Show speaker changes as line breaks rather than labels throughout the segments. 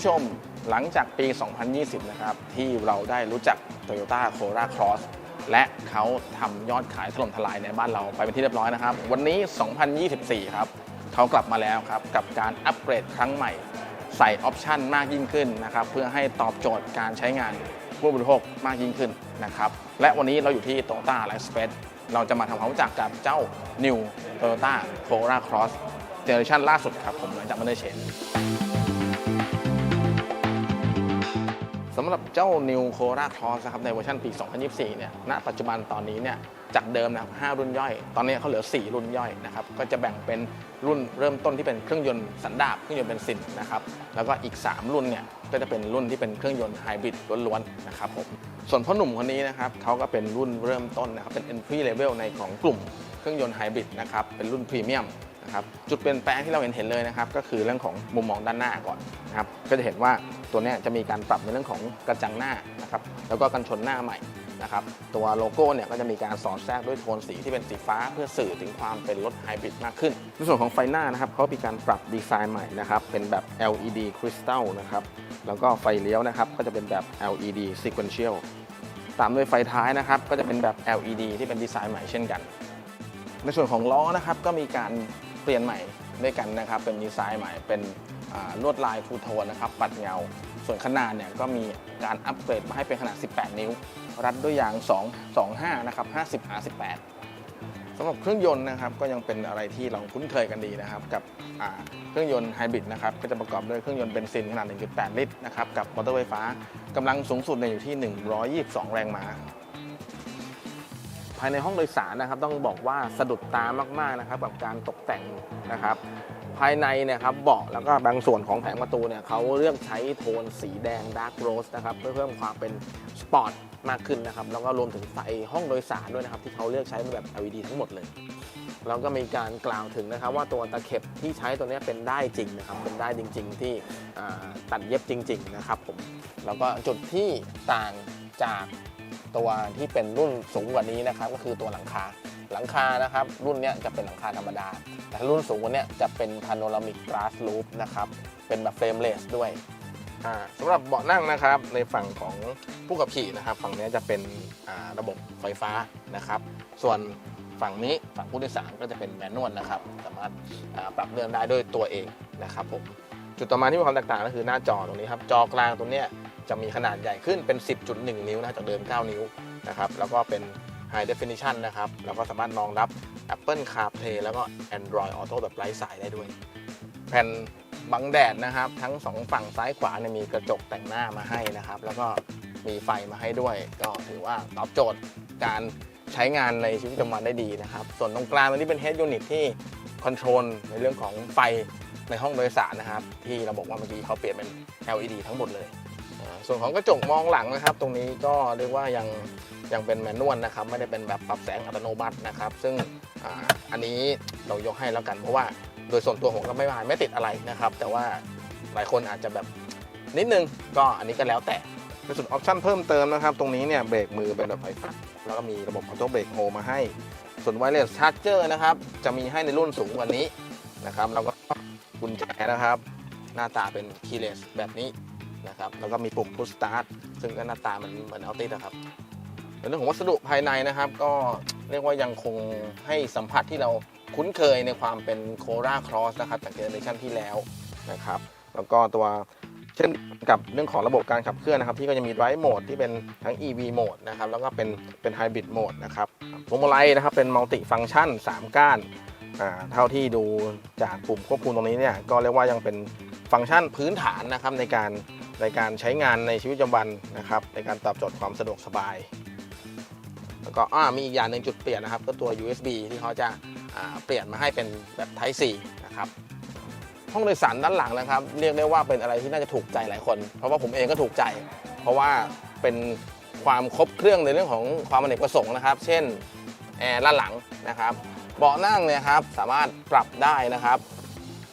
ผู้ชมหลังจากปี 2020 นะครับ ที่เราได้รู้จัก Toyota Corolla Cross และเขาทำยอดขายถล่มทลายในบ้านเราไปเป็นที่เรียบร้อยนะครับ วันนี้ 2024 ครับเขากลับมาแล้วครับ กับการอัปเกรดครั้งใหม่ ใส่ออปชันมากยิ่งขึ้นนะครับ เพื่อให้ตอบโจทย์การใช้งานผู้บริโภคมากยิ่งขึ้นนะครับ และวันนี้เราอยู่ที่ Toyota Life Space เราจะมาทำความรู้จักกับเจ้า New Toyota Corolla Cross เจเนอเรชันล่าสุดครับผมหลังจากมันได้เชน สำหรับเจ้า New c o r a Cross นะครับในเวอร์ชันปี 2024 เนี่ย ณ ปัจจุบันตอนนี้เนี่ย จากเดิมนะครับ5รุ่นย่อย ตอนนี้เขาเหลือ 4 รุ่นย่อยนะครับ ก็จะแบ่งเป็นรุ่นเริ่มต้นที่เป็นเครื่องยนต์สันดาปเครื่องยนต์เบนซินนะครับ แล้วก็อีก 3 รุ่นเนี่ย ก็จะเป็นรุ่นที่เป็นเครื่องยนต์ไฮบริดล้วนๆนะครับผม ส่วนพ่อหนุ่มคนนี้นะครับเขาก็เป็นรุ่นเริ่มต้นนะครับ เป็น entry level ในของกลุ่มเครื่องยนต์ไฮบริดนะครับ เป็นรุ่นพรีเมียม นะครับจุดเปลี่ยนแปลงที่เราเห็นเห็นเลยนะครับก็คือเรื่องของมุมมองด้านหน้าก่อนนะครับก็จะเห็นว่าตัวนี้จะมีการปรับในเรื่องของกระจังหน้านะครับแล้วก็กันชนหน้าใหม่นะครับตัวโลโก้เนี่ยก็จะมีการสอดแทรกด้วยโทนสีที่เป็นสีฟ้าเพื่อสื่อถึงความเป็นรถไฮบริดมากขึ้น ในส่วนของไฟหน้านะครับเขามีการปรับดีไซน์ใหม่นะครับเป็นแบบ LED Crystal นะครับแล้วก็ไฟเลี้ยวนะครับก็จะเป็นแบบ LED Sequential ตามด้วยไฟท้ายนะครับก็จะเป็นแบบ LED ที่เป็นดีไซน์ใหม่เช่นกัน ในส่วนของล้อนะครับก็มีการ ลี่ยนใหม่ด้วยกันนะครับ เป็นดีไซน์ใหม่ เป็นลวดลายฟูโทนนะครับปัดเงา ส่วนขนาดเนี่ยก็มีการอัปเกรดมาให้เป็นขนาด 18 นิ้ว รัดด้วยยาง 2 25 นะครับ 50 R18 สำหรับเครื่องยนต์นะครับก็ยังเป็นอะไรที่เราคุ้นเคยกันดีนะครับ กับเครื่องยนต์ไฮบริดนะครับก็จะประกอบด้วยเครื่องยนต์เบนซินขนาด 1.8 ลิตรนะครับกับมอเตอร์ไฟฟ้ากำลังสูงสุดเนี่ยอยู่ที่ 122 แรงม้า ภายในห้องโดยสารนะครับ ต้องบอกว่าสะดุดตามากๆนะครับกับการตกแต่งนะครับ ภายในเนี่ยครับเบาะแล้วก็บางส่วนของแผงประตูเนี่ยเขาเลือกใช้โทนสีแดงดาร์กโรสนะครับเพื่อเพิ่มความเป็นสปอร์ตมากขึ้นนะครับแล้วก็รวมถึงไฟห้องโดยสารด้วยนะครับที่เขาเลือกใช้เป็นแบบ LED ทั้งหมดเลยแล้วก็มีการกล่าวถึงนะครับว่าตัวตะเข็บที่ใช้ตัวนี้เป็นได้จริงนะครับเป็นได้จริง ๆ ที่ตัดเย็บจริง ๆ นะครับผมแล้วก็จุดที่ต่างจาก ตัวที่เป็นรุ่นสูงกว่านี้นะครับก็คือตัวหลังคาหลังคานะครับรุ่นนี้จะเป็นหลังคาธรรมดา แต่รุ่นสูงกว่านี้จะเป็นพาโนรามิกก a s s roof นะครับเป็นแบบเฟรมเลสด้วยอ่าสำหรับเบาะนั่งนะครับในฝั่งของผู้ขับขี่นะครับ ฝั่งนี้จะเป็นระบบไฟฟ้านะครับ ส่วนฝั่งนี้ฝั่งผู้โดยสารก็จะเป็นแมนนวลนะครับ สามารถปรับเลื่อนได้ด้วยตัวเองนะครับผมจุดต่อมาที่มีความแตกต่างก็คือหน้าจอตรงนี้ครับจอกลางตรงนี้ จะมีขนาดใหญ่ขึ้นเป็น 10.1 นิ้วนะจากเดิม 9 นิ้วนะครับแล้วก็เป็น High Definition นะครับแล้วก็สามารถรองรับ Apple CarPlay แล้วก็ Android Auto แบบไร้สายได้ด้วย แผ่นบังแดดนะครับ ทั้งสองฝั่งซ้ายขวาเนี่ยมีกระจกแต่งหน้ามาให้นะครับ แล้วก็มีไฟมาให้ด้วย ก็ถือว่าตอบโจทย์การใช้งานในชีวิตประจำวันได้ดีนะครับ ส่วนตรงกลางตรงนี้เป็น Head Unit ที่คอนโทรลในเรื่องของไฟในห้องโดยสารนะครับ ที่เราบอกว่าเมื่อกี้เขาเปลี่ยนเป็น LED ทั้งหมดเลย ส่วนของกระจกมองหลังนะครับ ตรงนี้ก็เรียกว่ายังยังเป็นแมนนวลนะครับ ไม่ได้เป็นแบบปรับแสงอัตโนมัตินะครับ ซึ่งออันนี้เรายกให้แล้วกัน เพราะว่าโดยส่วนตัวผมก็ไม่ว่าไม่ติดอะไรนะครับ แต่ว่าหลายคนอาจจะแบบนิดนึงก็อันนี้ก็แล้วแต่ในส่วนออปชั่นเพิ่มเติมนะครับ ตรงนี้เนี่ยเบรกมือเป็นแบบไฟฟ้าแล้วก็มีระบบออโต้เบรกโฮมาให้ ส่วนไวเลสชาร์จเจอร์นะครับ จะมีให้ในรุ่นสูงกว่านี้นะครับแล้วก็กุญแจนะครับ หน้าตาเป็นคีย์เลสแบบนี้ นะครับแล้วก็มีปุ่ม push start ซึ่งก็หน้าตามันเหมือนอัลตินะครับในเรื่องของวัสดุภายในนะครับ ก็เรียกว่ายังคงให้สัมผัสที่เราคุ้นเคยในความเป็นโคราครอสนะครับจากเจเนอเรชันที่แล้วนะครับแล้วก็ตัวเช่นกับเรื่องของระบบการขับเคลื่อนนะครับ ที่ก็จะมี drive mode ที่เป็นทั้ง EV mode นะครับแล้วก็เป็นเป็น hybrid mode นะครับพวงมาลัยนะครับเป็น multi function 3 ก้านเท่าที่ดูจากปุ่มควบคุมตรงนี้เนี่ยก็เรียกว่ายังเป็นฟังก์ชันพื้นฐานนะครับในการ ในการใช้งานในชีวิตประจำวันนะครับ ในการตอบโจทย์ความสะดวกสบาย แล้วก็อ่ามีอีกอย่างหนึ่งจุดเปลี่ยนนะครับก็ตัว USB ที่เขาจะาเปลี่ยนมาให้เป็นแบบ Type C นะครับห้องโดยสารด้านหลังนะครับ เรียกได้ว่าเป็นอะไรที่น่าจะถูกใจหลายคน เพราะว่าผมเองก็ถูกใจ เพราะว่าเป็นความครบเครื่องในเรื่องของความอเนกประสงค์นะครับ เช่นแอร์ด้านหลังนะครับเบาะนั่งเนี่ยครับสามารถปรับได้นะครับ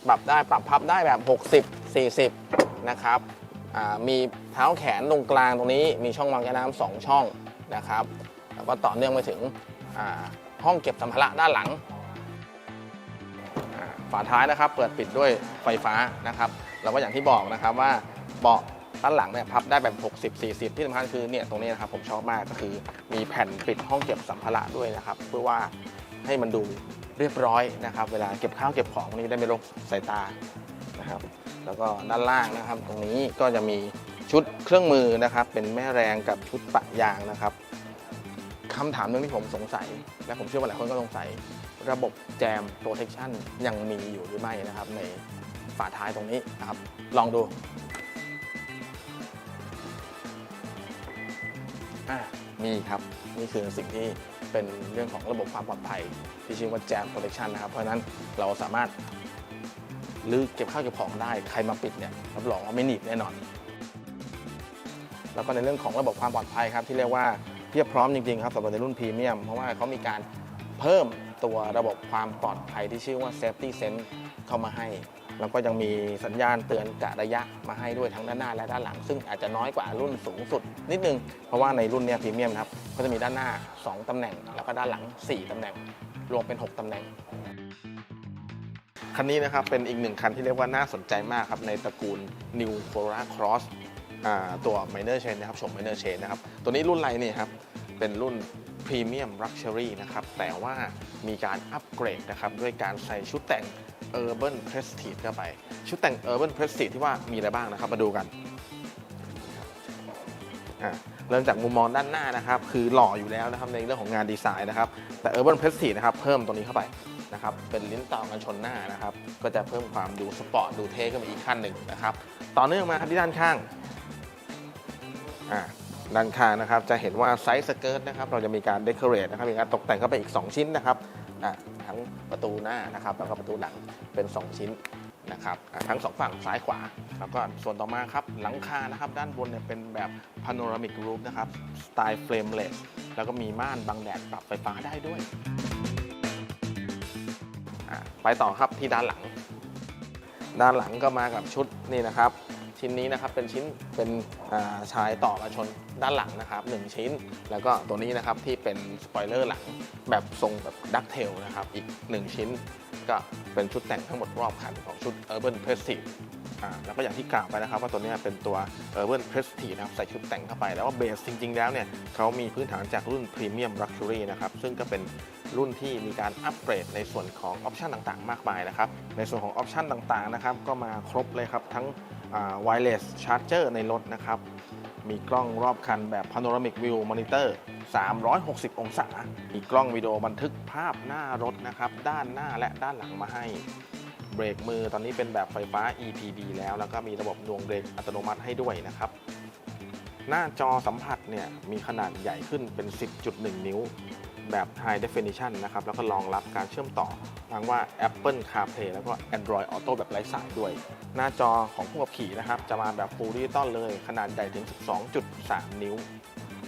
ปรับได้ปรับพับได้แบบ 60 40 นะครับ มีเท้าแขนตรงกลางตรงนี้ มีช่องวางแก้น้ำสองช่องนะครับ แล้วก็ต่อเนื่องไปถึงห้องเก็บสัมภาระด้านหลัง ฝาท้ายนะครับ เปิดปิดด้วยไฟฟ้านะครับแล้วก็อย่างที่บอกนะครับว่าเบาะด้านหลังเนี่ยพับได้แบบ 60 40 ที่สำคัญคือเนี่ยตรงนี้นะครับผมชอบมากก็คือมีแผ่นปิดห้องเก็บสัมภาระด้วยนะครับ เพื่อว่าให้มันดูเรียบร้อยนะครับ เวลาเก็บข้าวเก็บของนี่ได้ไม่รกสายตา นะครับ แล้วก็ด้านล่างนะครับ ตรงนี้ก็จะมีชุดเครื่องมือนะครับ เป็นแม่แรงกับชุดปะยางนะครับคำถามหนึงที่ผมสงสัย และผมเชื่อว่าหลายคนก็สงสัย ระบบแจม protection ยังมีอยู่หรือไม่นะครับ ในฝาท้ายตรงนี้นะครับ ลองดูอะมีครับ นี่คือสิ่งที่เป็นเรื่องของระบบความปลอดภัย ที่ชื่อว่า Jam Protection นะครับ เพราะนั้นเราสามารถ ลื้อเก็บข้าวเก็บของได้ใครมาปิดเนี่ยรับรองว่าไม่หนีบแน่นอน แล้วก็ในเรื่องของระบบความปลอดภัยครับที่เรียกว่าเพียบพร้อมจริงๆครับสำหรับในรุ่นพรีเมียมเพราะว่าเขามีการเพิ่มตัวระบบความปลอดภัยที่ชื่อว่า Safety Sense เข้ามาให้ แล้วก็ยังมีสัญญาณเตือนกะระยะมาให้ด้วยทั้งด้านหน้าและด้านหลัง ซึ่งอาจจะน้อยกว่ารุ่นสูงสุด นิดนึง เพราะว่าในรุ่นเนี้ยพรีเมียมครับก็จะมีด้านหน้า 2 ตำแหน่ง แล้วก็ด้านหลัง 4 ตำแหน่ง รวมเป็น 6 ตำแหน่ง คันนี้นะครับเป็นอีกหนึ่งคันที่เรียกว่าน่าสนใจมากครับ ในตระกูล New Corolla Cross ตัว Minor Chain นะครับชม Minor Chain นะครับ ตัวนี้รุ่นไรนี่ครับ เป็นรุ่น Premium Luxury นะครับ แต่ว่ามีการอัปเกรดนะครับ ด้วยการใส่ชุดแต่ง Urban Prestige เข้าไป ชุดแต่ง Urban Prestige ที่ว่ามีอะไรบ้างนะครับ มาดูกันเริ่มจากมุมมองด้านหน้านะครับ คือหล่ออยู่แล้วนะครับในเรื่องของงานดีไซน์นะครับ แต่ Urban Prestige นะครับเพิ่มตรงนี้เข้าไป นะครับ เป็นลิ้นต่อกันชนหน้านะครับ ก็จะเพิ่มความดูสปอร์ตดูเท่ขึ้นไปอีกขั้นหนึ่งนะครับ ต่อเนื่องมาครับที่ด้านข้างอ่าด้านข้างนะครับ จะเห็นว่าไซส์สเกิร์ตนะครับ เราจะมีการเดคอเรทนะครับ มีการตกแต่งเข้าไปอีก 2 ชิ้นนะครับอ่าทั้งประตูหน้านะครับ แล้วก็ประตูหลังเป็น 2 ชิ้นนะครับทั้งสองฝั่งซ้ายขวา แล้วก็ส่วนต่อมาครับหลังคานะครับ ด้านบนเนี่ยเป็นแบบพาโนรามิกรูฟนะครับ สไตล์เฟรมเลสแล้วก็มีม่านบังแดดปรับไฟฟ้าได้ด้วย ไปต่อครับที่ด้านหลัง ด้านหลังก็มากับชุดนี่นะครับ ชิ้นนี้นะครับเป็นชิ้นเป็นชายต่อกันชนด้านหลังนะครับ 1 ชิ้น แล้วก็ตัวนี้นะครับที่เป็นสปอยเลอร์หลังแบบทรงแบบดักเทลนะครับอีก 1 ชิ้นก็เป็นชุดแต่งทั้งหมดรอบคันของชุด Urban Prestige แล้วก็อย่างที่กล่าวไปนะครับ ว่าตัวนี้เป็นตัว Urban Prestige นะครับใส่ชุดแต่งเข้าไป แล้วว่าเบสจริง ๆ แล้วเนี่ยเขามีพื้นฐานจากรุ่น Premium Luxury นะครับซึ่งก็เป็น รุ่นที่มีการอัปเกรดในส่วนของออปชันต่างๆ มากมายนะครับ ในส่วนของออปชันต่างๆนะครับก็มาครบเลยครับ ทั้งไวเลสชาร์จเจอร์ในรถนะครับ มีกล้องรอบคันแบบ Panoramic View Monitor 360 องศา มีกล้องวิดีโอบันทึกภาพหน้ารถนะครับ ด้านหน้าและด้านหลังมาให้เบรกมือตอนนี้เป็นแบบไฟฟ้า EPD แล้ว แล้วก็มีระบบดวงเบรกอัตโนมัติให้ด้วยนะครับ หน้าจอสัมผัสเนี่ยมีขนาดใหญ่ขึ้นเป็น 10.1 นิ้ว แบบ High Definition นะครับ แล้วก็รองรับการเชื่อมต่อทั้งว่า Apple CarPlay แล้วก็ Android Auto แบบไร้สายด้วย หน้าจอของผู้ขับขี่นะครับ จะมาแบบ Full Digital เลย ขนาดใหญ่ถึง 12.3 นิ้ว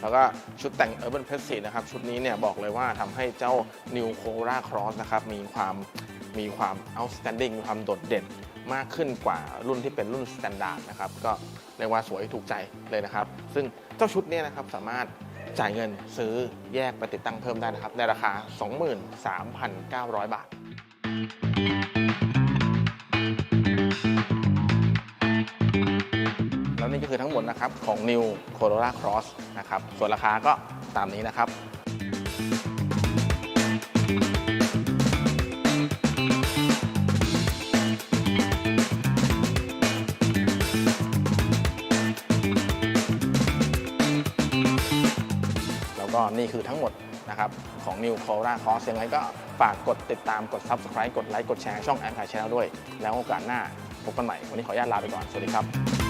แล้วก็ชุดแต่ง Urban Prestige นะครับ ชุดนี้เนี่ยบอกเลยว่าทำให้เจ้า New Corolla Cross นะครับ มีความมีความ outstanding มีความโดดเด่นมากขึ้นกว่ารุ่นที่เป็นรุ่น Standard นะครับ ก็เรียกว่าสวยถูกใจเลยนะครับ ซึ่งเจ้าชุดเนี้นะครับสามารถ จ่ายเงินซื้อแยกไปติดตั้งเพิ่มได้นะครับ ในราคา 23,900 บาทแล้วนี่ก็คือทั้งหมดนะครับของ New Corolla Cross นะครับ ส่วนราคาก็ตามนี้นะครับ นี่คือทั้งหมดนะครับของ New Corolla Cross ยังไงก็ฝากกดติดตามกด Subscribe กดไลค์กดแชร์ช่องแอม i ายช n นลด้วย แล้วโอกาสหน้าพบกันใหม่ วันนี้ขออนุญาตลาไปก่อน สวัสดีครับ